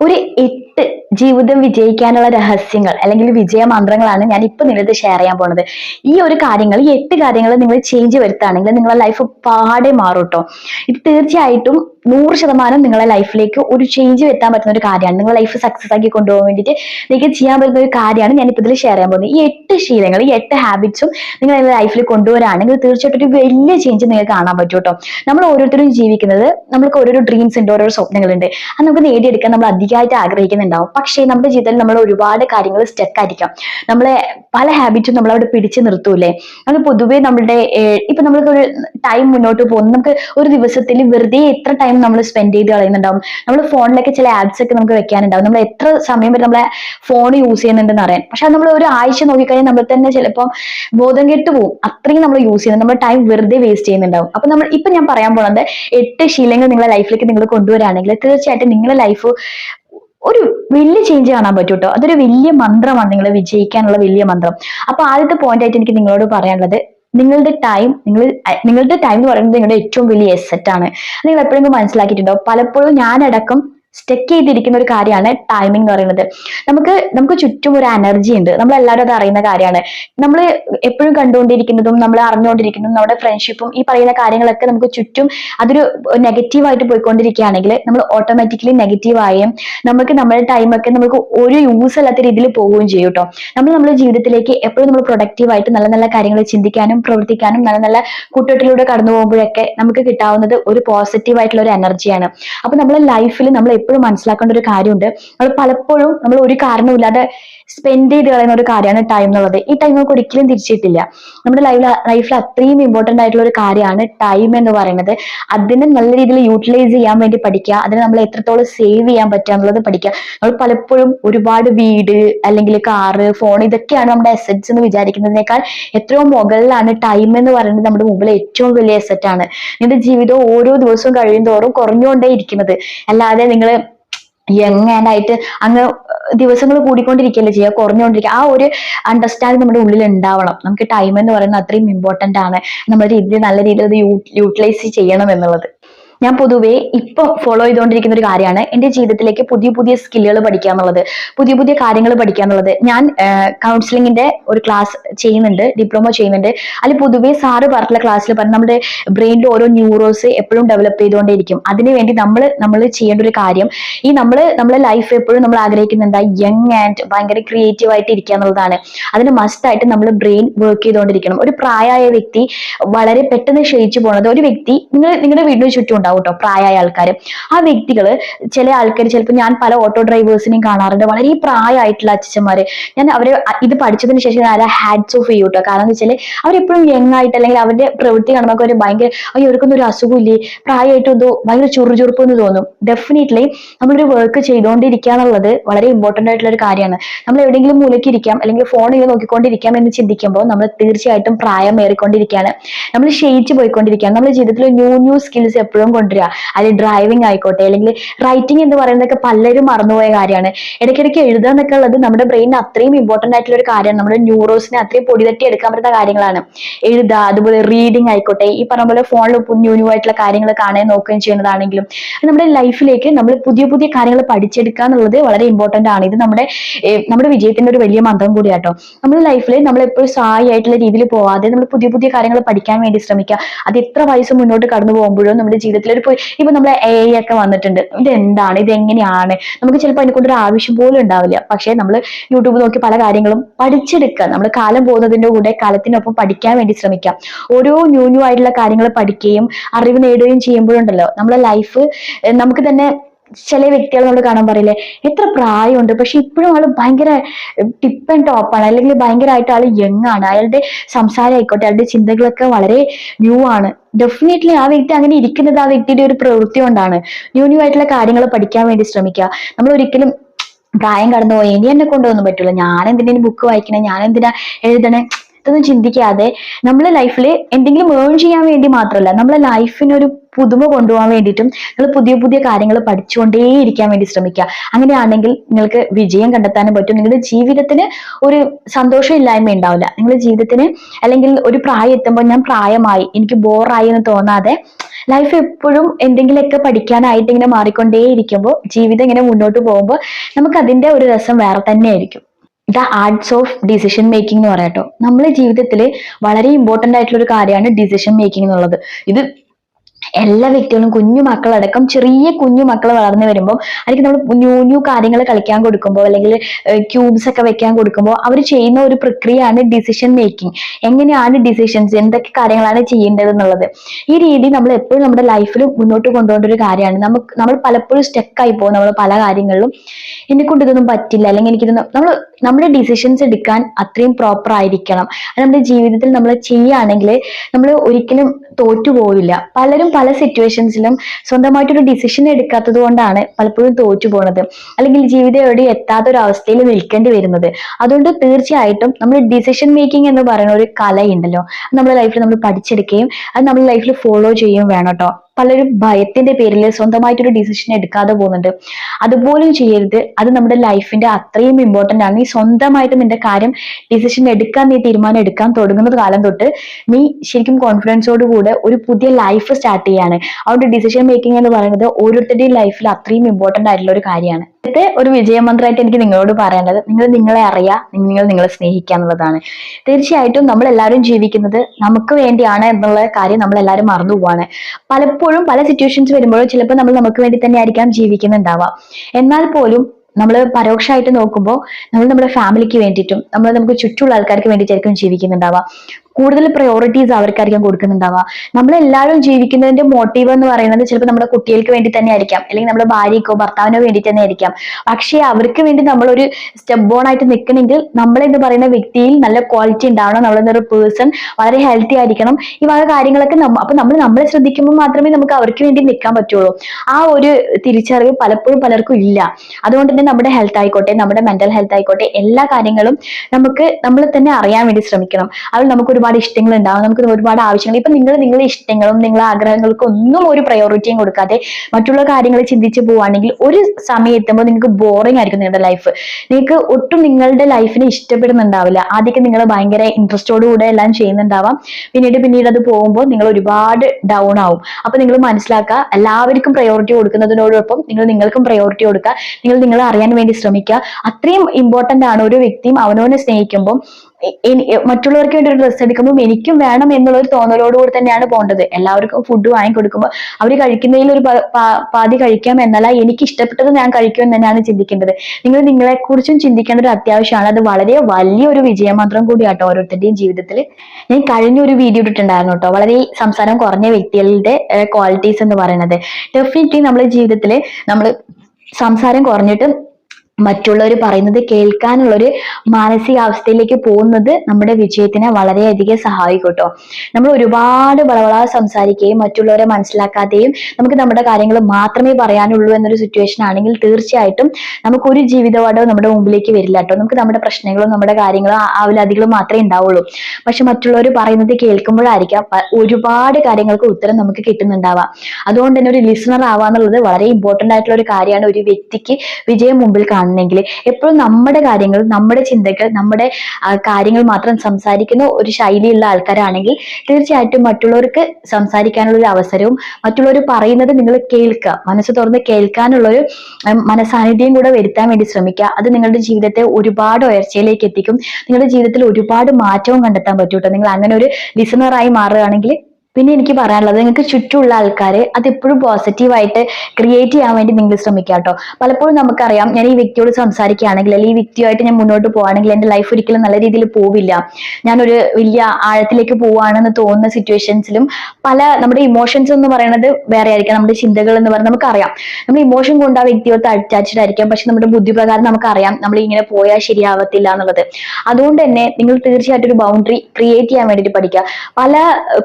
ഒരു എട്ട് ജീവിതം വിജയിക്കാനുള്ള രഹസ്യങ്ങൾ അല്ലെങ്കിൽ വിജയ മന്ത്രങ്ങളാണ് ഞാൻ ഇപ്പൊ നിങ്ങളത് ഷെയർ ചെയ്യാൻ പോണത്. ഈ ഒരു കാര്യങ്ങൾ ഈ എട്ട് കാര്യങ്ങൾ നിങ്ങൾ ചേഞ്ച് വരുത്തുകയാണെങ്കിൽ നിങ്ങളുടെ ലൈഫ് പാടെ മാറും കേട്ടോ ഇത് തീർച്ചയായിട്ടും നൂറ് ശതമാനം നിങ്ങളെ ലൈഫിലേക്ക് ഒരു ചേഞ്ച് വരുത്താൻ പറ്റുന്ന ഒരു കാര്യമാണ്. നിങ്ങളുടെ ലൈഫ് സക്സസ് ആക്കി കൊണ്ടുപോകാൻ വേണ്ടിയിട്ട് നിങ്ങൾക്ക് ചെയ്യാൻ പറ്റുന്ന ഒരു കാര്യമാണ് ഞാൻ ഇപ്പോൾ ഇതിൽ ഷെയർ ചെയ്യാൻ പോകുന്നത്. ഈ എട്ട് ശീലങ്ങൾ ഈ എട്ട് ഹാബിറ്റ്സും നിങ്ങളുടെ ലൈഫിൽ കൊണ്ടുവരാണെങ്കിൽ തീർച്ചയായിട്ടും ഒരു വലിയ ചേഞ്ച് നിങ്ങൾക്ക് കാണാൻ പറ്റും കേട്ടോ. നമ്മൾ ഓരോരുത്തരും ജീവിക്കുന്നത് നമ്മൾക്ക് ഓരോരോ ഡ്രീംസ് ഉണ്ട് ഓരോ സ്വപ്നങ്ങളുണ്ട്. അത് നമുക്ക് നേടിയെടുക്കാൻ നമ്മൾ അധികമായിട്ട് ആഗ്രഹിക്കുന്നുണ്ടാവും. പക്ഷേ നമ്മുടെ ജീവിതത്തിൽ നമ്മൾ ഒരുപാട് കാര്യങ്ങൾ സ്റ്റക്ക് ആയിരിക്കാം. നമ്മളെ പല ഹാബിറ്റും നമ്മൾ അവിടെ പിടിച്ചു നിർത്തൂലേ നമ്മൾ പൊതുവേ നമ്മുടെ ഇപ്പൊ നമ്മൾക്ക് ഒരു ടൈം മുന്നോട്ട് പോകുന്നു. നമുക്ക് ഒരു ദിവസത്തിൽ വെറുതെ എത്ര ടൈം നമ്മൾ സ്പെൻഡ് ചെയ്ത് കളയുന്നുണ്ടാവും. നമ്മൾ ഫോണിലൊക്കെ ചില ആപ്സ് ഒക്കെ നമുക്ക് വെക്കാനുണ്ടാവും. നമ്മൾ എത്ര സമയം വരെ നമ്മളെ ഫോൺ യൂസ് ചെയ്യുന്നുണ്ടെന്ന് അറിയാൻ. പക്ഷെ നമ്മൾ ഒരു ആഴ്ച നോക്കിക്കഴിഞ്ഞാൽ നമ്മൾ തന്നെ ചിലപ്പോൾ ബോധം കെട്ട് പോകും അത്രയും നമ്മൾ യൂസ് ചെയ്യുന്നത് നമ്മുടെ ടൈം വെറുതെ വേസ്റ്റ് ചെയ്യുന്നുണ്ടാവും. അപ്പൊ നമ്മൾ ഇപ്പൊ ഞാൻ പറയാൻ പോകുന്നത് എട്ട് ശീലങ്ങൾ നിങ്ങളുടെ ലൈഫിലേക്ക് നിങ്ങൾ കൊണ്ടുവരാണെങ്കിൽ തീർച്ചയായിട്ടും നിങ്ങളുടെ ലൈഫ് ഒരു വലിയ ചേഞ്ച് കാണാൻ പറ്റും കേട്ടോ അതൊരു വലിയ മന്ത്രമാണ് നിങ്ങളെ വിജയിക്കാനുള്ള വലിയ മന്ത്രം. അപ്പൊ ആദ്യത്തെ പോയിന്റ് ആയിട്ട് എനിക്ക് നിങ്ങളോട് പറയാനുള്ളത് നിങ്ങളുടെ ടൈം നിങ്ങൾ നിങ്ങളുടെ ടൈം എന്ന് പറയുന്നത് നിങ്ങളുടെ ഏറ്റവും വലിയ എസെറ്റ് ആണ്. നിങ്ങൾ എപ്പോഴെങ്കിലും മനസ്സിലാക്കിയിട്ടുണ്ടോ? പലപ്പോഴും ഞാനടക്കം സ്റ്റക്ക് ചെയ്തിരിക്കുന്ന ഒരു കാര്യമാണ് ടൈമിംഗ് എന്ന് പറയുന്നത്. നമുക്ക് നമുക്ക് ചുറ്റും ഒരു എനർജി ഉണ്ട്. നമ്മൾ എല്ലാവരും അത് അറിയുന്ന കാര്യമാണ്. നമ്മൾ എപ്പോഴും കണ്ടുകൊണ്ടിരിക്കുന്നതും നമ്മൾ അറിഞ്ഞുകൊണ്ടിരിക്കുന്നതും നമ്മുടെ ഫ്രണ്ട്ഷിപ്പും ഈ പറയുന്ന കാര്യങ്ങളൊക്കെ നമുക്ക് ചുറ്റും അതൊരു നെഗറ്റീവായിട്ട് പോയിക്കൊണ്ടിരിക്കുകയാണെങ്കിൽ നമ്മൾ ഓട്ടോമാറ്റിക്കലി നെഗറ്റീവായും നമുക്ക് നമ്മുടെ ടൈമൊക്കെ നമുക്ക് ഒരു യൂസ് അല്ലാത്ത രീതിയിൽ പോവുകയും ചെയ്യും കേട്ടോ. നമ്മൾ നമ്മുടെ ജീവിതത്തിലേക്ക് എപ്പോഴും നമ്മൾ പ്രൊഡക്റ്റീവായിട്ട് നല്ല നല്ല കാര്യങ്ങൾ ചിന്തിക്കാനും പ്രവർത്തിക്കാനും നല്ല നല്ല കൂട്ടുകെട്ടിലൂടെ കടന്നു പോകുമ്പോഴൊക്കെ നമുക്ക് കിട്ടാവുന്നത് ഒരു പോസിറ്റീവ് ആയിട്ടുള്ള ഒരു എനർജിയാണ് അപ്പൊ നമ്മുടെ ലൈഫിൽ നമ്മൾ എപ്പോഴും മനസ്സിലാക്കേണ്ട ഒരു കാര്യമുണ്ട്. നമ്മൾ പലപ്പോഴും നമ്മൾ ഒരു കാരണവുമില്ലാതെ സ്പെൻഡ് ചെയ്ത് കളയുന്ന ഒരു കാര്യമാണ് ടൈം എന്നുള്ളത്. ഈ ടൈം നമുക്ക് ഒരിക്കലും തിരിച്ചിട്ടില്ല. നമ്മുടെ ലൈഫിൽ ലൈഫിൽ അത്രയും ഇമ്പോർട്ടന്റ് ആയിട്ടുള്ള ഒരു കാര്യമാണ് ടൈം എന്ന് പറയുന്നത്. അതിനെ നല്ല രീതിയിൽ യൂട്ടിലൈസ് ചെയ്യാൻ വേണ്ടി പഠിക്കുക. അതിനെ നമ്മൾ എത്രത്തോളം സേവ് ചെയ്യാൻ പറ്റുക എന്നുള്ളത് പഠിക്കുക. നമ്മൾ പലപ്പോഴും ഒരുപാട് വീട് അല്ലെങ്കിൽ കാറ് ഫോൺ ഇതൊക്കെയാണ് നമ്മുടെ അസറ്റ്സ് എന്ന് വിചാരിക്കുന്നതിനേക്കാൾ എത്രയോ മുകളിലാണ് ടൈം എന്ന് പറയുന്നത് നമ്മുടെ മുമ്പിൽ ഏറ്റവും വലിയ അസറ്റ് ആണ്. നിങ്ങളുടെ ജീവിതം ഓരോ ദിവസവും കഴിയും തോറും കുറഞ്ഞുകൊണ്ടേ ഇരിക്കുന്നത് അല്ലാതെ നിങ്ങൾ യങ് ആൻഡ് ആയിട്ട് അങ്ങ് ദിവസങ്ങൾ കൂടിക്കൊണ്ടിരിക്കുകയല്ലേ ചെയ്യുക കുറഞ്ഞുകൊണ്ടിരിക്കുക. ആ ഒരു അണ്ടർസ്റ്റാൻഡിങ് നമ്മുടെ ഉള്ളിൽ ഉണ്ടാവണം. നമുക്ക് ടൈം എന്ന് പറയുന്നത് അത്രയും ഇമ്പോർട്ടന്റ് ആണ്. നമ്മുടെ രീതിയിൽ നല്ല രീതിയിൽ അത് യൂട്ടിലൈസ് ചെയ്യണം എന്നുള്ളത്. ഞാൻ പൊതുവേ ഇപ്പൊ ഫോളോ ചെയ്തുകൊണ്ടിരിക്കുന്ന ഒരു കാര്യമാണ് എന്റെ ജീവിതത്തിലേക്ക് പുതിയ പുതിയ സ്കില്ലുകൾ പഠിക്കുക എന്നുള്ളത് പുതിയ പുതിയ കാര്യങ്ങൾ പഠിക്കുക എന്നുള്ളത് ഞാൻ കൗൺസിലിംഗിന്റെ ഒരു ക്ലാസ് ചെയ്യുന്നുണ്ട് ഡിപ്ലോമ ചെയ്യുന്നുണ്ട്. അതിൽ പൊതുവേ സാറ് പറഞ്ഞിട്ടുള്ള ക്ലാസ്സിൽ പറഞ്ഞ നമ്മുടെ ബ്രെയിനിൽ ഓരോ ന്യൂറോസ് എപ്പോഴും ഡെവലപ്പ് ചെയ്തുകൊണ്ടേയിരിക്കും അതിനുവേണ്ടി നമ്മൾ നമ്മൾ ചെയ്യേണ്ട ഒരു കാര്യം ഈ നമ്മൾ നമ്മുടെ ലൈഫ് എപ്പോഴും നമ്മൾ ആഗ്രഹിക്കുന്ന എന്താ യങ് ആൻഡ് ഭയങ്കര ക്രിയേറ്റീവ് ആയിട്ട് ഇരിക്കുക എന്നുള്ളതാണ്. അതിന് മസ്റ്റായിട്ട് നമ്മൾ ബ്രെയിൻ വർക്ക് ചെയ്തുകൊണ്ടിരിക്കണം ഒരു പ്രായമായ വ്യക്തി വളരെ പെട്ടെന്ന് ക്ഷയിച്ചു പോകുന്നത് ഒരു വ്യക്തി നിങ്ങൾ നിങ്ങളുടെ വീടിന് ചുറ്റും ഉണ്ടാവും കേട്ടോ പ്രായമായ ആൾക്കാർ ആ വ്യക്തികൾ ചില ആൾക്കാർ ചിലപ്പോൾ ഞാൻ പല ഓട്ടോ ഡ്രൈവേഴ്സിനെയും കാണാറുണ്ട്. വളരെ പ്രായമായിട്ടുള്ള അച്ഛന്മാർ ഞാൻ അവരെ ഇത് പഠിച്ചതിന് ശേഷം ഞാൻ ഹാഡ്സ് ഓഫ് ചെയ്യും കേട്ടോ കാരണം വെച്ചാൽ അവരെപ്പോഴും യങ് ആയിട്ട് അല്ലെങ്കിൽ അവരുടെ പ്രവൃത്തി കാണുമ്പോൾ അവർ ഭയങ്കര അയ്യോ അവർക്കൊന്നും ഒരു അസുഖമില്ലേ? പ്രായമായിട്ട് എന്തോ ഭയങ്കര ചുറുചുറുപ്പ് എന്ന് തോന്നും. ഡെഫിനറ്റ്ലി നമ്മളൊരു വർക്ക് ചെയ്തുകൊണ്ടിരിക്കുക എന്നുള്ളത് വളരെ ഇമ്പോർട്ടന്റ് ആയിട്ടുള്ള ഒരു കാര്യമാണ്. നമ്മൾ എവിടെയെങ്കിലും മൂലക്കിരിക്കാം അല്ലെങ്കിൽ ഫോണിൽ നോക്കിക്കൊണ്ടിരിക്കാം എന്ന് ചിന്തിക്കുമ്പോൾ നമ്മൾ തീർച്ചയായിട്ടും പ്രായം ഏറിക്കൊണ്ടിരിക്കുകയാണ്. നമ്മൾ ക്ഷയിച്ചു പോയിക്കൊണ്ടിരിക്കുകയാണ്. നമ്മുടെ ജീവിതത്തിൽ ന്യൂ ന്യൂ സ്കിൽസ് എപ്പോഴും കൊണ്ടുവരിക. അല്ലെങ്കിൽ ഡ്രൈവിംഗ് ആയിക്കോട്ടെ അല്ലെങ്കിൽ റൈറ്റിംഗ് എന്ന് പറയുന്നതൊക്കെ പലരും മറന്നുപോയ കാര്യമാണ്. ഇടയ്ക്കിടയ്ക്ക് എഴുതുക എന്നൊക്കെ ഉള്ളത് നമ്മുടെ ബ്രെയിനിന് അത്രയും ഇമ്പോർട്ടന്റ് ആയിട്ടുള്ള ഒരു കാര്യമാണ്. നമ്മുടെ ന്യൂറോസിനെ അത്രയും പൊടിതട്ടി എടുക്കാൻ പറ്റുന്ന കാര്യങ്ങളാണ്. എഴുതുക അതുപോലെ റീഡിംഗ് ആയിക്കോട്ടെ ഈ പറഞ്ഞ പോലെ ഫോണിൽ ന്യൂ ന്യൂ ആയിട്ടുള്ള കാര്യങ്ങൾ കാണാൻ നോക്കുകയും ചെയ്യുന്നതാണെങ്കിലും നമ്മുടെ ലൈഫിലേക്ക് നമ്മൾ പുതിയ പുതിയ കാര്യങ്ങൾ പഠിച്ചെടുക്കുക എന്നുള്ളത് വളരെ ഇമ്പോർട്ടന്റ് ആണ്. ഇത് നമ്മുടെ നമ്മുടെ വിജയത്തിന്റെ ഒരു വലിയ മന്ത്രം കൂടിയാട്ടോ. നമ്മുടെ ലൈഫിൽ നമ്മൾ എപ്പോഴും സായി ആയിട്ടുള്ള രീതിയിൽ പോവാതെ നമ്മൾ പുതിയ പുതിയ കാര്യങ്ങൾ പഠിക്കാൻ വേണ്ടി ശ്രമിക്കുക. അത് എത്ര വയസ്സ് മുന്നോട്ട് കടന്നു പോകുമ്പോഴും നമ്മുടെ ജീവിതത്തിൽ ഒരു പോയി. ഇപ്പൊ നമ്മളെ എ ഒക്കെ വന്നിട്ടുണ്ട്. ഇത് എന്താണ് ഇത് എങ്ങനെയാണ് നമുക്ക് ചിലപ്പോൾ അതിനെക്കൊണ്ട് ഒരു ആവശ്യം പോലും ഉണ്ടാവില്ല. പക്ഷേ നമ്മൾ യൂട്യൂബ് നോക്കി പല കാര്യങ്ങളും പഠിച്ചെടുക്കുക. നമ്മൾ കാലം പോകുന്നതിന്റെ കൂടെ കാലത്തിനൊപ്പം പഠിക്കാൻ വേണ്ടി ശ്രമിക്കാം. ഓരോ ന്യൂ ന്യൂ ആയിട്ടുള്ള കാര്യങ്ങൾ പഠിക്കുകയും അറിവ് നേടുകയും ചെയ്യുമ്പോഴുണ്ടല്ലോ നമ്മുടെ ലൈഫ് നമുക്ക് തന്നെ ചില വ്യക്തികൾ നമ്മൾ കാണാൻ പറയില്ലേ എത്ര പ്രായമുണ്ട് പക്ഷെ ഇപ്പോഴും ആൾ ഭയങ്കര ടിപ്പ് ആൻഡ് ടോപ്പാണ് അല്ലെങ്കിൽ ഭയങ്കരമായിട്ട് ആൾ യങ് ആണ് അയാളുടെ സംസാരം ആയിക്കോട്ടെ അയാളുടെ ചിന്തകളൊക്കെ വളരെ ന്യൂ ആണ്. ഡെഫിനറ്റ്ലി ആ വ്യക്തി അങ്ങനെ ഇരിക്കുന്നത് ആ വ്യക്തിയുടെ ഒരു പ്രവൃത്തി കൊണ്ടാണ്. ന്യൂ ന്യൂ ആയിട്ടുള്ള കാര്യങ്ങൾ പഠിക്കാൻ വേണ്ടി ശ്രമിക്കുക. നമ്മൾ ഒരിക്കലും പ്രായം കടന്നു പോയി ഇനി എന്നെ കൊണ്ടൊന്നും പറ്റില്ല ഞാൻ എന്തിനാ ബുക്ക് വായിക്കണേ? ഞാൻ എന്തിനാ എഴുതണേ? പുറത്തൊന്നും ചിന്തിക്കാതെ നമ്മളെ ലൈഫിൽ എന്തെങ്കിലും ഏൺ ചെയ്യാൻ വേണ്ടി മാത്രമല്ല നമ്മളെ ലൈഫിനൊരു പുതുമ കൊണ്ടുപോകാൻ വേണ്ടിയിട്ടും നിങ്ങൾ പുതിയ പുതിയ കാര്യങ്ങൾ പഠിച്ചുകൊണ്ടേയിരിക്കാൻ വേണ്ടി ശ്രമിക്കുക. അങ്ങനെയാണെങ്കിൽ നിങ്ങൾക്ക് വിജയം കണ്ടെത്താനും പറ്റും. നിങ്ങളുടെ ജീവിതത്തിന് ഒരു സന്തോഷമില്ലായ്മ ഉണ്ടാവില്ല. നിങ്ങളുടെ ജീവിതത്തിന് അല്ലെങ്കിൽ ഒരു പ്രായം എത്തുമ്പോൾ ഞാൻ പ്രായമായി എനിക്ക് ബോറായി എന്ന് തോന്നാതെ ലൈഫ് എപ്പോഴും എന്തെങ്കിലുമൊക്കെ പഠിക്കാനായിട്ട് ഇങ്ങനെ മാറിക്കൊണ്ടേയിരിക്കുമ്പോൾ ജീവിതം ഇങ്ങനെ മുന്നോട്ട് പോകുമ്പോൾ നമുക്ക് അതിന്റെ ഒരു രസം വേറെ തന്നെയായിരിക്കും. The arts of decision making എന്ന് പറയാട്ടോ. നമ്മളെ ജീവിതത്തിൽ വളരെ ഇമ്പോർട്ടന്റ് ആയിട്ടുള്ള ഒരു കാര്യമാണ് ഡിസിഷൻ മേക്കിംഗ് എന്നുള്ളത്. ഇത് എല്ലാ വ്യക്തികളും കുഞ്ഞു മക്കളടക്കം ചെറിയ കുഞ്ഞു മക്കൾ വളർന്നു വരുമ്പോൾ അല്ലെങ്കിൽ നമ്മൾ ന്യൂ ന്യൂ കാര്യങ്ങൾ കളിക്കാൻ കൊടുക്കുമ്പോൾ അല്ലെങ്കിൽ ക്യൂബ്സ് ഒക്കെ വെക്കാൻ കൊടുക്കുമ്പോൾ അവർ ചെയ്യുന്ന ഒരു പ്രക്രിയയാണ് ഡിസിഷൻ മേക്കിംഗ് എങ്ങനെയാണ് ഡിസിഷൻസ് എന്തൊക്കെ കാര്യങ്ങളാണ് ചെയ്യേണ്ടത് എന്നുള്ളത്. ഈ രീതി നമ്മൾ എപ്പോഴും നമ്മുടെ ലൈഫിൽ മുന്നോട്ട് കൊണ്ടുപോകേണ്ട ഒരു കാര്യമാണ്. നമുക്ക് നമ്മൾ പലപ്പോഴും സ്റ്റക്കായി പോകും നമ്മൾ പല കാര്യങ്ങളിലും. എന്നെ കൊണ്ട് ഇതൊന്നും പറ്റില്ല. അല്ലെങ്കിൽ എനിക്കിതൊന്നും നമ്മൾ നമ്മുടെ ഡിസിഷൻസ് എടുക്കാൻ അത്രയും പ്രോപ്പർ ആയിരിക്കണം. നമ്മുടെ ജീവിതത്തിൽ നമ്മൾ ചെയ്യുകയാണെങ്കിൽ നമ്മൾ ഒരിക്കലും തോറ്റു പോവില്ല പലരും പല സിറ്റുവേഷൻസിലും സ്വന്തമായിട്ടൊരു ഡിസിഷൻ എടുക്കാത്തത് കൊണ്ടാണ് പലപ്പോഴും തോറ്റു പോണത്. അല്ലെങ്കിൽ ജീവിതം എവിടെ എത്താത്ത ഒരു അവസ്ഥയിൽ നിൽക്കേണ്ടി വരുന്നത്. അതുകൊണ്ട് തീർച്ചയായിട്ടും നമ്മൾ ഡിസിഷൻ മേക്കിംഗ് എന്ന് പറയുന്ന ഒരു കലയുണ്ടല്ലോ. നമ്മുടെ ലൈഫിൽ നമ്മൾ പഠിച്ചെടുക്കുകയും അത് നമ്മുടെ ലൈഫിൽ ഫോളോ ചെയ്യുകയും വേണം കേട്ടോ പലരും ഭയത്തിന്റെ പേരിൽ സ്വന്തമായിട്ടൊരു ഡിസിഷൻ എടുക്കാതെ പോകുന്നുണ്ട്. അതുപോലും ചെയ്യരുത്. അത് നമ്മുടെ ലൈഫിന്റെ അത്രയും ഇമ്പോർട്ടന്റ് ആണ്. നീ സ്വന്തമായിട്ട് നിന്റെ കാര്യം ഡിസിഷൻ എടുക്കാൻ നീ തീരുമാനം എടുക്കാൻ തുടങ്ങുന്നത് കാലം തൊട്ട് നീ ശരിക്കും കോൺഫിഡൻസോടുകൂടെ ഒരു പുതിയ ലൈഫ് സ്റ്റാർട്ട് ചെയ്യാണ്. അതുകൊണ്ട് ഡിസിഷൻ മേക്കിംഗ് എന്ന് പറയുന്നത് ഓരോരുത്തരുടെയും ലൈഫിൽ അത്രയും ഇമ്പോർട്ടന്റ് ആയിട്ടുള്ള ഒരു കാര്യമാണ്. അടുത്ത ഒരു വിജയമന്ത്രമായിട്ട് എനിക്ക് നിങ്ങളോട് പറയാനുള്ളത്. നിങ്ങൾ നിങ്ങളെ അറിയാം നിങ്ങൾ നിങ്ങളെ സ്നേഹിക്കുക എന്നുള്ളതാണ്. തീർച്ചയായിട്ടും നമ്മൾ എല്ലാവരും ജീവിക്കുന്നത് നമുക്ക് വേണ്ടിയാണ് എന്നുള്ള കാര്യം നമ്മൾ എല്ലാവരും മറന്നു പോവാണ്. പലപ്പോഴും പല സിറ്റുവേഷൻസ് വരുമ്പോഴും ചിലപ്പോൾ നമ്മൾ നമുക്ക് വേണ്ടി തന്നെ ആയിരിക്കാം ജീവിക്കുന്നുണ്ടാവാം. എന്നാൽ പോലും നമ്മൾ പരോക്ഷമായിട്ട് നോക്കുമ്പോൾ നമ്മൾ നമ്മുടെ ഫാമിലിക്ക് വേണ്ടിയിട്ടും നമ്മൾ നമുക്ക് ചുറ്റുമുള്ള ആൾക്കാർക്ക് വേണ്ടിയിട്ടായിരിക്കും ജീവിക്കുന്നുണ്ടാവുക കൂടുതൽ പ്രയോറിറ്റീസ് അവർക്കായിരിക്കും കൊടുക്കുന്നുണ്ടാവുക. നമ്മളെല്ലാവരും ജീവിക്കുന്നതിന്റെ മോട്ടീവ് എന്ന് പറയുന്നത് ചിലപ്പോൾ നമ്മുടെ കുട്ടികൾക്ക് വേണ്ടി തന്നെ ആയിരിക്കാം. അല്ലെങ്കിൽ നമ്മുടെ ഭാര്യയ്ക്കോ ഭർത്താവിനോ വേണ്ടി തന്നെ ആയിരിക്കാം. പക്ഷേ അവർക്ക് വേണ്ടി നമ്മളൊരു സ്റ്റെപ്പ് ഓൺ ആയിട്ട് നിൽക്കണമെങ്കിൽ നമ്മളെന്ന് പറയുന്ന വ്യക്തിയിൽ നല്ല ക്വാളിറ്റി ഉണ്ടാവണം. നമ്മളെന്നൊരു പേഴ്സൺ വളരെ ഹെൽത്തി ആയിരിക്കണം. ഈ വക കാര്യങ്ങളൊക്കെ നമ്മ അപ്പൊ നമ്മൾ നമ്മളെ ശ്രദ്ധിക്കുമ്പോൾ മാത്രമേ നമുക്ക് അവർക്ക് വേണ്ടി നിൽക്കാൻ പറ്റുള്ളൂ. ആ ഒരു തിരിച്ചറിവ് പലപ്പോഴും പലർക്കും ഇല്ല. അതുകൊണ്ട് തന്നെ നമ്മുടെ ഹെൽത്ത് ആയിക്കോട്ടെ നമ്മുടെ മെന്റൽ ഹെൽത്ത് ആയിക്കോട്ടെ എല്ലാ കാര്യങ്ങളും നമുക്ക് നമ്മൾ തന്നെ അറിയാൻ വേണ്ടി ശ്രമിക്കണം. അതിൽ നമുക്ക് ഒരുപാട് ഇഷ്ടങ്ങൾ ഉണ്ടാവും നമുക്ക് ഒരുപാട് ആവശ്യങ്ങൾ. ഇപ്പൊ നിങ്ങൾ നിങ്ങളുടെ ഇഷ്ടങ്ങളും നിങ്ങളുടെ ആഗ്രഹങ്ങൾക്കും ഒന്നും ഒരു പ്രയോറിറ്റിയും കൊടുക്കാതെ മറ്റുള്ള കാര്യങ്ങൾ ചിന്തിച്ച് പോവാണെങ്കിൽ ഒരു സമയം എത്തുമ്പോൾ നിങ്ങൾക്ക് ബോറിംഗ് ആയിരിക്കും നിങ്ങളുടെ ലൈഫ് നിങ്ങൾക്ക് ഒട്ടും നിങ്ങളുടെ ലൈഫിനെ ഇഷ്ടപ്പെടുന്നുണ്ടാവില്ല. ആദ്യമൊക്കെ നിങ്ങൾ ഭയങ്കര ഇൻട്രസ്റ്റോട് കൂടെ എല്ലാം ചെയ്യുന്നുണ്ടാവാം. പിന്നീട് പിന്നീട് അത് പോകുമ്പോൾ നിങ്ങൾ ഒരുപാട് ഡൗൺ ആവും. അപ്പൊ നിങ്ങൾ മനസ്സിലാക്കുക എല്ലാവർക്കും പ്രയോറിറ്റി കൊടുക്കുന്നതിനോടൊപ്പം നിങ്ങൾ നിങ്ങൾക്കും പ്രയോറിറ്റി കൊടുക്കുക. നിങ്ങൾ നിങ്ങളെ അറിയാൻ വേണ്ടി ശ്രമിക്കുക. അത്രയും ഇമ്പോർട്ടന്റ് ആണ് ഒരു വ്യക്തിയും അവനവനെ സ്നേഹിക്കുമ്പോൾ മറ്റുള്ളവർക്ക് വേണ്ടി ഒരു ഡ്രസ്സ് എടുക്കുമ്പോൾ എനിക്കും വേണം എന്നുള്ള ഒരു തോന്നലോടുകൂടി തന്നെയാണ് പോകേണ്ടത്. എല്ലാവർക്കും ഫുഡ് വാങ്ങി കൊടുക്കുമ്പോൾ അവർ കഴിക്കുന്നതിൽ ഒരു പാതി കഴിക്കാം എന്നല്ല എനിക്ക് ഇഷ്ടപ്പെട്ടത് ഞാൻ കഴിക്കും തന്നെയാണ് ചിന്തിക്കേണ്ടത്. നിങ്ങൾ നിങ്ങളെ കുറിച്ചും ചിന്തിക്കേണ്ട ഒരു അത്യാവശ്യമാണ്. അത് വളരെ വലിയൊരു വിജയമന്ത്രം കൂടിയാട്ടോ ഓരോരുത്തരുടെയും ജീവിതത്തിൽ ഞാൻ കഴിഞ്ഞ ഒരു വീഡിയോ ഇട്ടിട്ടുണ്ടായിരുന്നു കേട്ടോ. വളരെ സംസാരം കുറഞ്ഞ വ്യക്തികളുടെ ക്വാളിറ്റീസ് എന്ന് പറയുന്നത്. ഡെഫിനറ്റ്ലി നമ്മുടെ ജീവിതത്തിൽ നമ്മൾ സംസാരം കുറഞ്ഞിട്ട് മറ്റുള്ളവർ പറയുന്നത് കേൾക്കാനുള്ളൊരു മാനസികാവസ്ഥയിലേക്ക് പോകുന്നത് നമ്മുടെ വിജയത്തിനെ വളരെയധികം സഹായിക്കും കേട്ടോ നമ്മൾ ഒരുപാട് വളവള സംസാരിക്കുകയും മറ്റുള്ളവരെ മനസ്സിലാക്കാതെയും നമുക്ക് നമ്മുടെ കാര്യങ്ങൾ മാത്രമേ പറയാനുള്ളൂ എന്നൊരു സിറ്റുവേഷൻ ആണെങ്കിൽ തീർച്ചയായിട്ടും നമുക്കൊരു ജീവിതപാഠവും നമ്മുടെ മുമ്പിലേക്ക് വരില്ല കേട്ടോ. നമുക്ക് നമ്മുടെ പ്രശ്നങ്ങളും നമ്മുടെ കാര്യങ്ങളും ആവലാതികളും മാത്രമേ ഉണ്ടാവുള്ളൂ. പക്ഷെ മറ്റുള്ളവർ പറയുന്നത് കേൾക്കുമ്പോഴായിരിക്കാം ഒരുപാട് കാര്യങ്ങൾക്ക് ഉത്തരം നമുക്ക് കിട്ടുന്നുണ്ടാവാം അതുകൊണ്ട് തന്നെ ഒരു ലിസണർ ആവാന്നുള്ളത് വളരെ ഇമ്പോർട്ടന്റ് ആയിട്ടുള്ള ഒരു കാര്യമാണ്. ഒരു വ്യക്തിക്ക് വിജയം മുമ്പിൽ കാണണമെങ്കിൽ എപ്പോഴും നമ്മുടെ കാര്യങ്ങൾ നമ്മുടെ ചിന്തകൾ നമ്മുടെ കാര്യങ്ങൾ മാത്രം സംസാരിക്കുന്ന ഒരു ശൈലിയുള്ള ആൾക്കാരാണെങ്കിൽ തീർച്ചയായിട്ടും മറ്റുള്ളവർക്ക് സംസാരിക്കാനുള്ള ഒരു അവസരവും മറ്റുള്ളവർ പറയുന്നത് നിങ്ങൾ കേൾക്കുക മനസ്സ് തുറന്ന് കേൾക്കാനുള്ള ഒരു മനസാന്നിധ്യം കൂടെ വരുത്താൻ വേണ്ടി ശ്രമിക്കുക. അത് നിങ്ങളുടെ ജീവിതത്തെ ഒരുപാട് ഉയർച്ചയിലേക്ക് എത്തിക്കും. നിങ്ങളുടെ ജീവിതത്തിൽ ഒരുപാട് മാറ്റവും കണ്ടെത്താൻ പറ്റും നിങ്ങൾ അങ്ങനെ ഒരു ലിസണറായി മാറുകയാണെങ്കിൽ പിന്നെ എനിക്ക് പറയാനുള്ളത് നിങ്ങൾക്ക് ചുറ്റുമുള്ള ആൾക്കാരെ അതെപ്പോഴും പോസിറ്റീവായിട്ട് ക്രിയേറ്റ് ചെയ്യാൻ വേണ്ടി നിങ്ങൾ ശ്രമിക്കുക കേട്ടോ. പലപ്പോഴും നമുക്കറിയാം ഞാൻ ഈ വ്യക്തിയോട് സംസാരിക്കുകയാണെങ്കിൽ അല്ലെങ്കിൽ ഈ വ്യക്തിയുമായിട്ട് ഞാൻ മുന്നോട്ട് പോവുകയാണെങ്കിൽ എന്റെ ലൈഫ് ഒരിക്കലും നല്ല രീതിയിൽ പോവില്ല. ഞാനൊരു വലിയ ആഴത്തിലേക്ക് പോവുകയാണെന്ന് തോന്നുന്ന സിറ്റുവേഷൻസിലും പല നമ്മുടെ ഇമോഷൻസ് എന്ന് പറയുന്നത് വേറെ ആയിരിക്കാം. നമ്മുടെ ചിന്തകൾ എന്ന് പറയുന്നത് നമുക്കറിയാം. നമ്മൾ ഇമോഷൻ കൊണ്ട് ആ വ്യക്തിയോട് അറ്റാച്ച്ഡ് ആയിരിക്കാം. പക്ഷെ നമ്മുടെ ബുദ്ധി പ്രകാരം നമുക്കറിയാം നമ്മൾ ഇങ്ങനെ പോയാൽ ശരിയാവത്തില്ല എന്നുള്ളത്. അതുകൊണ്ട് തന്നെ നിങ്ങൾ തീർച്ചയായിട്ടും ഒരു ബൗണ്ടറി ക്രിയേറ്റ് ചെയ്യാൻ വേണ്ടിയിട്ട് പഠിക്കുക. പല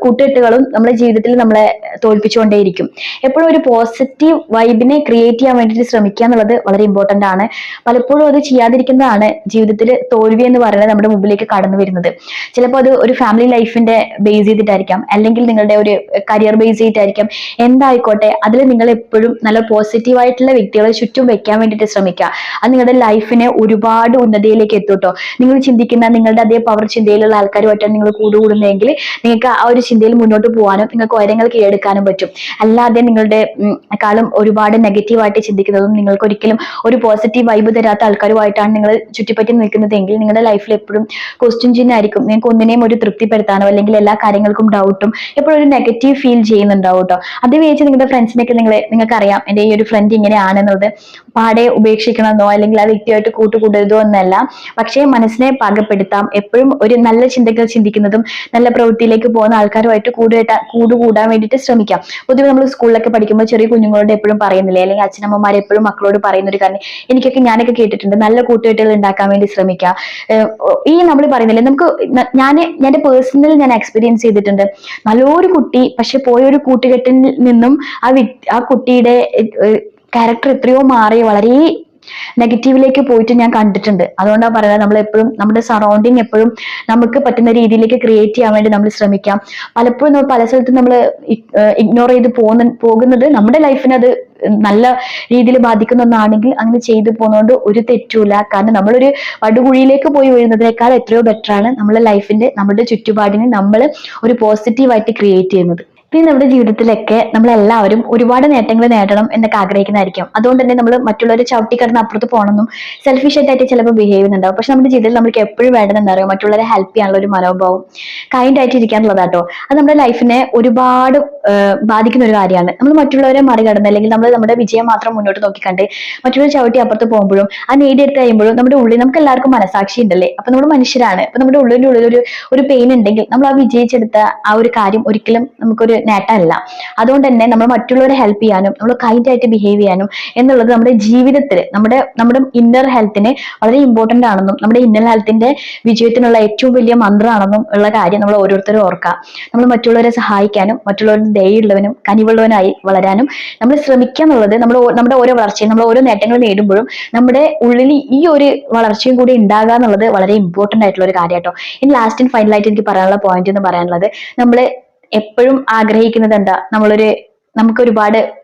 കൂട്ടുകെട്ടുകളും എപ്പോഴും നമ്മുടെ ജീവിതത്തിൽ നമ്മളെ തോൽപ്പിച്ചുകൊണ്ടേയിരിക്കും. എപ്പോഴും ഒരു പോസിറ്റീവ് വൈബിനെ ക്രിയേറ്റ് ചെയ്യാൻ വേണ്ടിയിട്ട് ശ്രമിക്കുക എന്നുള്ളത് വളരെ ഇമ്പോർട്ടന്റ് ആണ്. പലപ്പോഴും അത് ചെയ്യാതിരിക്കുന്നതാണ് ജീവിതത്തിൽ തോൽവി എന്ന് പറയുന്നത് നമ്മുടെ മുമ്പിലേക്ക് കടന്നു വരുന്നത്. ചിലപ്പോൾ അത് ഒരു ഫാമിലി ലൈഫിന്റെ ബേസ് ചെയ്തിട്ടായിരിക്കാം. അല്ലെങ്കിൽ നിങ്ങളുടെ ഒരു കരിയർ ബേസ് ചെയ്തിട്ടായിരിക്കാം. എന്തായിക്കോട്ടെ അതിൽ നിങ്ങൾ എപ്പോഴും നല്ല പോസിറ്റീവ് ആയിട്ടുള്ള വ്യക്തികളെ ചുറ്റും വെക്കാൻ വേണ്ടിയിട്ട് ശ്രമിക്കുക. അത് നിങ്ങളുടെ ലൈഫിനെ ഒരുപാട് ഉന്നതിയിലേക്ക് എത്തൂട്ടോ നിങ്ങൾ ചിന്തിക്കുന്ന നിങ്ങളുടെ അതേ പവർ ചിന്തയിലുള്ള ആൾക്കാരുമായിട്ടാണ് നിങ്ങൾ കൂടുകൂടുന്നതെങ്കിൽ നിങ്ങൾക്ക് ആ ഒരു ചിന്തയിൽ മുന്നോട്ട് പോകാനും നിങ്ങൾക്ക് ഉയരങ്ങൾ കീഴടക്കാനും പറ്റും. അല്ലാതെ നിങ്ങളുടെ കാലം ഒരുപാട് നെഗറ്റീവായിട്ട് ചിന്തിക്കുന്നതും നിങ്ങൾക്ക് ഒരിക്കലും ഒരു പോസിറ്റീവ് വൈബ് തരാത്ത ആൾക്കാരുമായിട്ടാണ് നിങ്ങൾ ചുറ്റിപ്പറ്റി നിൽക്കുന്നതെങ്കിൽ നിങ്ങളുടെ ലൈഫിൽ എപ്പോഴും ക്വസ്റ്റ്യൻ ചിഹ്നമായിരിക്കും നിങ്ങൾക്ക് ഒന്നിനെയും ഒരു തൃപ്തിപ്പെടുത്താനോ അല്ലെങ്കിൽ എല്ലാ കാര്യങ്ങൾക്കും ഡൗട്ടും എപ്പോഴും ഒരു നെഗറ്റീവ് ഫീൽ ചെയ്യുന്നുണ്ടാവും കേട്ടോ അത് വെച്ച് നിങ്ങളുടെ ഫ്രണ്ട്സിനൊക്കെ നിങ്ങളെ നിങ്ങൾക്ക് അറിയാം എന്റെ ഈ ഒരു ഫ്രണ്ട് ഇങ്ങനെയാണെന്നുള്ളത് പാടെ ഉപേക്ഷിക്കണമെന്നോ അല്ലെങ്കിൽ ആ വ്യക്തിയായിട്ട് കൂട്ടുകൂടരുതോ എന്നല്ല. പക്ഷേ മനസ്സിനെ പാകപ്പെടുത്താം. എപ്പോഴും ഒരു നല്ല ചിന്തകൾ ചിന്തിക്കുന്നതും നല്ല പ്രവൃത്തിയിലേക്ക് പോകുന്ന ആൾക്കാരുമായിട്ട് കൂടുകെട്ടാ കൂടുകൂടാൻ വേണ്ടിയിട്ട് ശ്രമിക്കാം. പൊതുവെ നമ്മൾ സ്കൂളിലൊക്കെ പഠിക്കുമ്പോൾ ചെറിയ കുഞ്ഞുങ്ങളോട് എപ്പോഴും പറയുന്നില്ലേ? അല്ലെങ്കിൽ അച്ഛനമ്മമാർ എപ്പോഴും മക്കളോട് പറയുന്ന ഒരു കാര്യം. എനിക്കൊക്കെ ഞാനൊക്കെ കേട്ടിട്ടുണ്ട്. നല്ല കൂട്ടുകെട്ടുകൾ ഉണ്ടാക്കാൻ വേണ്ടി ശ്രമിക്കുക ഈ നമ്മൾ പറയുന്നില്ലേ? നമുക്ക് ഞാൻ എന്റെ പേഴ്സണൽ ഞാൻ എക്സ്പീരിയൻസ് ചെയ്തിട്ടുണ്ട്. നല്ലൊരു കുട്ടി പക്ഷെ പോയൊരു കൂട്ടുകെട്ടിൽ നിന്നും ആ ആ കുട്ടിയുടെ ക്യാരക്ടർ എത്രയോ മാറി. വളരെ നെഗറ്റീവിലേക്ക് പോയിട്ട് ഞാൻ കണ്ടിട്ടുണ്ട്. അതുകൊണ്ടാണ് പറയുന്നത് നമ്മൾ എപ്പോഴും നമ്മുടെ സറൗണ്ടിങ് എപ്പോഴും നമുക്ക് പറ്റുന്ന രീതിയിലേക്ക് ക്രിയേറ്റ് ചെയ്യാൻ വേണ്ടി നമ്മൾ ശ്രമിക്കാം. പലപ്പോഴും നമ്മൾ പല സ്ഥലത്തും നമ്മൾ ഇഗ്നോർ ചെയ്ത് പോകുന്ന പോകുന്നത് നമ്മുടെ ലൈഫിനെ അത് നല്ല രീതിയിൽ ബാധിക്കുന്ന ഒന്നാണെങ്കിൽ അങ്ങനെ ചെയ്തു പോകുന്നതുകൊണ്ട് ഒരു തെറ്റുമില്ല. കാരണം നമ്മളൊരു വടുകുഴിയിലേക്ക് പോയി വീഴുന്നതിനേക്കാൾ എത്രയോ ബെറ്ററാണ് നമ്മുടെ ലൈഫിന്റെ നമ്മുടെ ചുറ്റുപാടിനെ നമ്മൾ ഒരു പോസിറ്റീവായിട്ട് ക്രിയേറ്റ് ചെയ്യുന്നത്. പിന്നെ നമ്മുടെ ജീവിതത്തിലൊക്കെ നമ്മളെല്ലാവരും ഒരുപാട് നേട്ടങ്ങൾ നേടണം എന്നൊക്കെ ആഗ്രഹിക്കുന്നതായിരിക്കും. അതുകൊണ്ട് തന്നെ നമ്മൾ മറ്റുള്ളവരെ ചവിട്ടി കിടന്ന് അപ്പുറത്ത് പോകണമെന്നും സെൽഫിഷ് ആയിട്ട് ചിലപ്പോൾ ബിഹേവ് ചെയ്യുന്നുണ്ടാവും. പക്ഷെ നമ്മുടെ ജീവിതത്തിൽ നമുക്ക് എപ്പോഴും വേണ്ടതെന്ന് അറിയാം മറ്റുള്ളവരെ ഹെൽപ്പ് ചെയ്യാനുള്ള ഒരു മനോഭാവം കൈൻഡ് ആയിട്ട് ഇരിക്കാന്നുള്ളതാട്ടോ അത് നമ്മുടെ ലൈഫിനെ ഒരുപാട് ബാധിക്കുന്ന ഒരു കാര്യമാണ്. നമ്മൾ മറ്റുള്ളവരെ മറികടന്ന് അല്ലെങ്കിൽ നമ്മൾ നമ്മുടെ വിജയം മാത്രം മുന്നോട്ട് നോക്കിക്കണ്ട് മറ്റുള്ളവർ ചവിട്ടി അപ്പുറത്ത് പോകുമ്പോഴും ആ നേടിയെടുത്ത് കഴിയുമ്പോഴും നമ്മുടെ ഉള്ളിൽ നമുക്ക് എല്ലാവർക്കും മനസാക്ഷി ഉണ്ടല്ലേ? അപ്പൊ നമ്മൾ മനുഷ്യരാണ്. അപ്പൊ നമ്മുടെ ഉള്ളിന്റെ ഉള്ളിൽ ഒരു ഒരു പെയിൻ ഉണ്ടെങ്കിൽ നമ്മൾ ആ വിജയിച്ചെടുത്ത ആ ഒരു കാര്യം ഒരിക്കലും നമുക്കൊരു നേട്ടമല്ല. അതുകൊണ്ട് തന്നെ നമ്മൾ മറ്റുള്ളവരെ ഹെൽപ്പ് ചെയ്യാനും നമ്മൾ കൈൻഡ് ആയിട്ട് ബിഹേവ് ചെയ്യാനും എന്നുള്ളത് നമ്മുടെ ജീവിതത്തിൽ നമ്മുടെ നമ്മുടെ ഇന്നർ ഹെൽത്തിന് വളരെ ഇമ്പോർട്ടന്റ് ആണെന്നും നമ്മുടെ ഇന്നർ ഹെൽത്തിന്റെ വിജയത്തിനുള്ള ഏറ്റവും വലിയ മന്ത്രമാണെന്നും ഉള്ള കാര്യം നമ്മൾ ഓരോരുത്തരും ഓർക്കുക. നമ്മൾ മറ്റുള്ളവരെ സഹായിക്കാനും മറ്റുള്ളവരുടെ ദയുള്ളവനും കനിവുള്ളവനായി വളരാനും നമ്മൾ ശ്രമിക്കുക എന്നുള്ളത് നമ്മൾ നമ്മുടെ ഓരോ വളർച്ചയും നമ്മൾ ഓരോ നേട്ടങ്ങൾ നേടുമ്പോഴും നമ്മുടെ ഉള്ളിൽ ഈ ഒരു വളർച്ചയും കൂടി ഉണ്ടാകുക എന്നുള്ളത് വളരെ ഇമ്പോർട്ടന്റ് ആയിട്ടുള്ള ഒരു കാര്യമാട്ടോ ഇനി ലാസ്റ്റ് ആൻഡ് ഫൈനൽ ആയിട്ട് എനിക്ക് പറയാനുള്ള പോയിന്റ് എന്ന് പറയാനുള്ളത് നമ്മൾ എപ്പോഴും ആഗ്രഹിക്കുന്നത് എന്താ നമ്മളൊരു നമുക്ക് ഒരുപാട്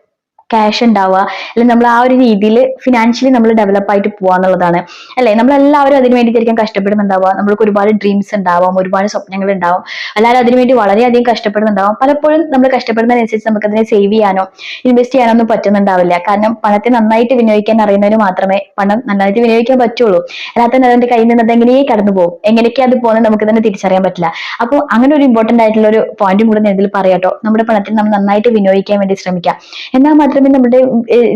ക്യാഷ് ഉണ്ടാവുക അല്ലെങ്കിൽ നമ്മൾ ആ ഒരു രീതിയിൽ ഫിനാൻഷ്യലി നമ്മൾ ഡെവലപ്പ് ആയിട്ട് പോകുക എന്നുള്ളതാണ്. അല്ലെ നമ്മളെല്ലാവരും അതിന് വേണ്ടിയിട്ടായിരിക്കും കഷ്ടപ്പെടുന്നുണ്ടാവുക. നമ്മൾക്ക് ഒരുപാട് ഡ്രീംസ് ഉണ്ടാവാം ഒരുപാട് സ്വപ്നങ്ങൾ ഉണ്ടാവും. എല്ലാവരും അതിനുവേണ്ടി വളരെയധികം കഷ്ടപ്പെടുന്നുണ്ടാവും. പലപ്പോഴും നമ്മൾ കഷ്ടപ്പെടുന്നതിനനുസരിച്ച് നമുക്ക് അതിനെ സേവ് ചെയ്യാനോ ഇൻവെസ്റ്റ് ചെയ്യാനോ ഒന്നും പറ്റുന്നുണ്ടാവില്ല. കാരണം പണത്തെ നന്നായിട്ട് വിനിയോഗിക്കാൻ അറിയുന്നവന് മാത്രമേ പണം നന്നായിട്ട് വിനിയോഗിക്കാൻ പറ്റുള്ളൂ. അല്ലാത്ത അതിന്റെ കയ്യിൽ നിന്ന് എങ്ങനെയേ കടന്നു പോകും? എങ്ങനെയൊക്കെ അത് പോകുന്നത് നമുക്ക് തന്നെ തിരിച്ചറിയാൻ പറ്റില്ല. അപ്പോൾ അങ്ങനെ ഒരു ഇമ്പോർട്ടന്റ് ആയിട്ടുള്ള ഒരു പോയിന്റും കൂടെ ഞാൻ ഇതിൽ പറയാട്ടോ. നമ്മുടെ പണത്തിന് നമ്മൾ നന്നായിട്ട് വിനിയോഗിക്കാൻ വേണ്ടി ശ്രമിക്കാം. എന്നാൽ മാത്രമേ നമ്മുടെ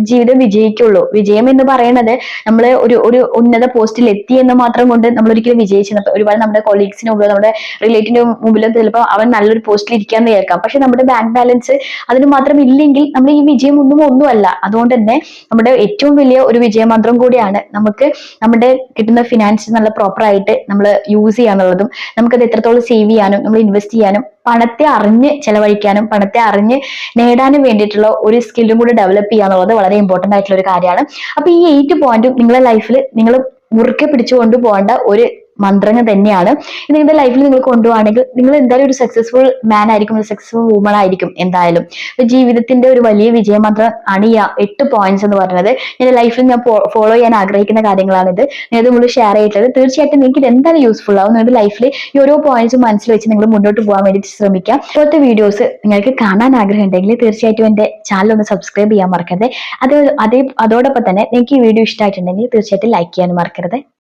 ജീവിതം വിജയിക്കുള്ളൂ. വിജയം എന്ന് പറയുന്നത് നമ്മൾ ഒരു ഒരു ഉന്നത പോസ്റ്റിൽ എത്തി എന്ന് മാത്രം കൊണ്ട് നമ്മൾ ഒരിക്കലും വിജയിച്ചു ഒരുപാട് നമ്മുടെ കൊളീഗ്സിന് മുമ്പിലോ നമ്മുടെ റിലേറ്റീവിന്റെ മുമ്പിലോ ചിലപ്പോൾ അവൻ നല്ലൊരു പോസ്റ്റിൽ ഇരിക്കാന്ന് കേൾക്കാം പക്ഷെ നമ്മുടെ ബാങ്ക് ബാലൻസ് അതിന് മാത്രം ഇല്ലെങ്കിൽ നമ്മൾ ഈ വിജയം ഒന്നും ഒന്നുമല്ല. അതുകൊണ്ട് തന്നെ നമ്മുടെ ഏറ്റവും വലിയ ഒരു വിജയമന്ത്രം കൂടിയാണ് നമുക്ക് നമ്മുടെ കിട്ടുന്ന ഫിനാൻസ് നല്ല പ്രോപ്പർ ആയിട്ട് നമ്മൾ യൂസ് ചെയ്യാന്നുള്ളതും നമുക്കത് എത്രത്തോളം സേവ് ചെയ്യാനും നമ്മൾ ഇൻവെസ്റ്റ് ചെയ്യാനും പണത്തെ അറിഞ്ഞ് ചെലവഴിക്കാനും പണത്തെ അറിഞ്ഞ് നേടാനും വേണ്ടിയിട്ടുള്ള ഒരു സ്കില്ലും കൂടി ഡെവലപ്പ് ചെയ്യാന്നുള്ളത് വളരെ ഇമ്പോർട്ടന്റ് ആയിട്ടുള്ള ഒരു കാര്യമാണ്. അപ്പൊ ഈ എയ്റ്റ് പോയിന്റും നിങ്ങളുടെ ലൈഫിൽ നിങ്ങൾ മുറുക്കെ പിടിച്ചു കൊണ്ടുപോകേണ്ട ഒരു മന്ത്രങ്ങൾ തന്നെയാണ്. നിങ്ങളുടെ ലൈഫിൽ നിങ്ങൾ കൊണ്ടുപോവാണെങ്കിൽ നിങ്ങൾ എന്തായാലും ഒരു സക്സസ്ഫുൾ മാൻ ആയിരിക്കും ഒരു സക്സസ്ഫുൾ വുമൺ ആയിരിക്കും എന്തായാലും. ജീവിതത്തിന്റെ ഒരു വലിയ വിജയമന്ത്രം ആണ് ഈ എട്ട് പോയിന്റ്സ് എന്ന് പറയുന്നത്. എന്റെ ലൈഫിൽ ഞാൻ ഫോളോ ചെയ്യാൻ ആഗ്രഹിക്കുന്ന കാര്യങ്ങളാണിത്. ഞാൻ നിങ്ങൾ ഷെയർ ചെയ്തിട്ടുള്ളത്. തീർച്ചയായിട്ടും നിങ്ങൾക്ക് ഇത് എന്തായാലും യൂസ്ഫുൾ ആവും. നിങ്ങളുടെ ലൈഫിൽ ഈ ഓരോ പോയിന്റ്സും മനസ്സിൽ വെച്ച് നിങ്ങൾ മുന്നോട്ട് പോകാൻ വേണ്ടി ശ്രമിക്കാം ഇപ്പോഴത്തെ വീഡിയോസ് നിങ്ങൾക്ക് കാണാൻ ആഗ്രഹം ഉണ്ടെങ്കിൽ തീർച്ചയായിട്ടും എന്റെ ചാനൽ ഒന്ന് സബ്സ്ക്രൈബ് ചെയ്യാൻ മറക്കരുത്. അത് അതേ അതോടൊപ്പം തന്നെ നിങ്ങൾക്ക് ഈ വീഡിയോ ഇഷ്ടമായിട്ടുണ്ടെങ്കിൽ തീർച്ചയായിട്ടും ലൈക്ക് ചെയ്യാൻ മറക്കരുത്.